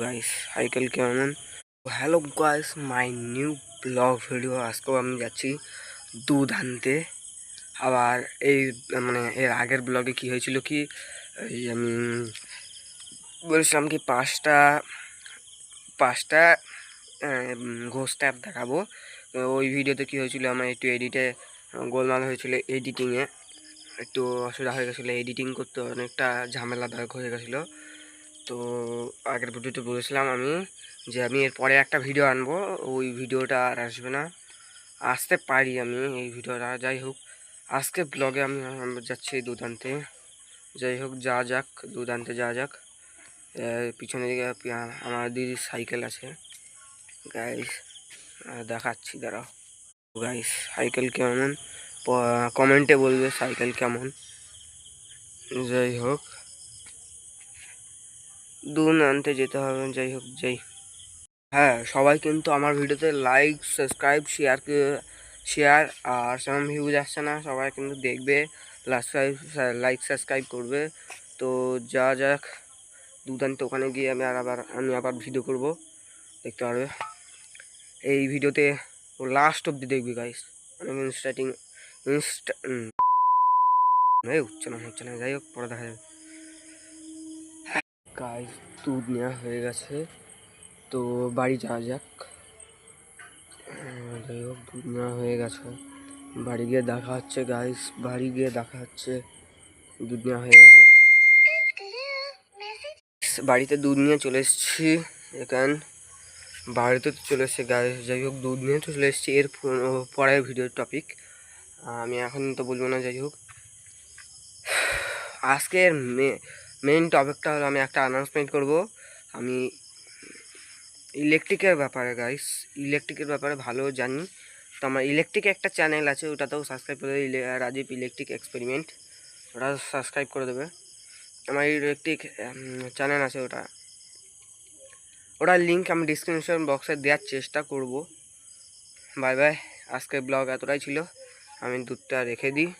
Guys cycle কেমন hello guys my new blog video আজকেও আমি যাচ্ছি দুধ আনতে আবার এই মানে এর আগের ব্লগে কি হয়েছিল কি এই আমি বলেছিলাম কি পাঁচটা পাঁচটা ঘোষ ট্যাপ দেখাবো ওই ভিডিওতে কি হয়েছিল আমার একটু এডিটে গোলমাল হয়েছিল এডিটিংয়ে একটু অসুবিধা হয়ে গেছিল এডিটিং করতে অনেকটা ঝামেলাদায়ক হয়ে গেছিল। তো আগের ভিডিওতে বলেছিলাম আমি যে আমি এরপরে একটা ভিডিও আনব, ওই ভিডিওটা আর আসবে না। আসতে পারি আমি এই ভিডিওটা যাই হোক। আজকে ব্লগে আমি যাচ্ছি দুধ আনতে যাই হোক, যা যাক, দুদান্তে যা যাক। পিছনে দিকে আমার দিদির সাইকেল আছে। গাইস দেখাচ্ছি, দাঁড়াও। গাইস সাইকেল কেমন? কমেন্টে বলবে সাইকেল কেমন। যাই হোক। দুধ আনতে যেতে হবে, যাই হোক, যাই। হ্যাঁ সবাই কিন্তু আমার ভিডিওতে লাইক সাবস্ক্রাইব শেয়ার শেয়ার আর সেরকম ভিউজ আসছে না, সবাই কিন্তু দেখবে লাইক সাবস্ক্রাইব করবে। তো যা যাক দুধ আনতে ওখানে গিয়ে আমি আর আবার, আমি আবার ভিডিও করব, দেখতে পারবে। এই ভিডিওতে লাস্ট অব্দি দেখবি গাইস অনেক ইনস্টাটিং ইনস্টা হচ্ছে না হচ্ছে না, যাই হোক, পরে দেখা যাবে। গাইস দুধ নেওয়া হয়ে গেছে। তো বাড়ি যাওয়া যাক। যাই হোক দুধ নেওয়া হয়ে গেছে। বাড়ি গিয়ে দেখা হচ্ছে গাইস বাড়ি গিয়ে দেখা হচ্ছে। দুধ নেওয়া হয়ে গেছে। বাড়িতে দুধ নিয়ে চলে এসেছি। এখান বাড়িতে তো চলে এসছে গায়ে যাই হোক, দুধ নিয়ে তো চলে এসেছি। এর প- পরের ভিডিওর টপিক আমি এখন তো বলব না, যাই হোক। আজকের মেইন টপিকটা হলো আমি একটা অ্যানাউন্সমেন্ট করব। আমি ইলেকট্রিকের ব্যাপারে গাইস ইলেকট্রিকের ব্যাপারে ভালো জানি। তো আমার ইলেকট্রিক একটা চ্যানেল আছে, ওটাতেও সাবস্ক্রাইব করে দেবে রাজীব ইলেকট্রিক এক্সপেরিমেন্ট ওটা সাবস্ক্রাইব করে দেবে। আমার ইলেকট্রিক চ্যানেল আছে ওটা। ওটার লিঙ্ক আমি ডিসক্রিপশন বক্সে দেওয়ার চেষ্টা করব। বাই বাই, আজকের ব্লগ এতটাই ছিল। আমি দুধটা রেখে দিই।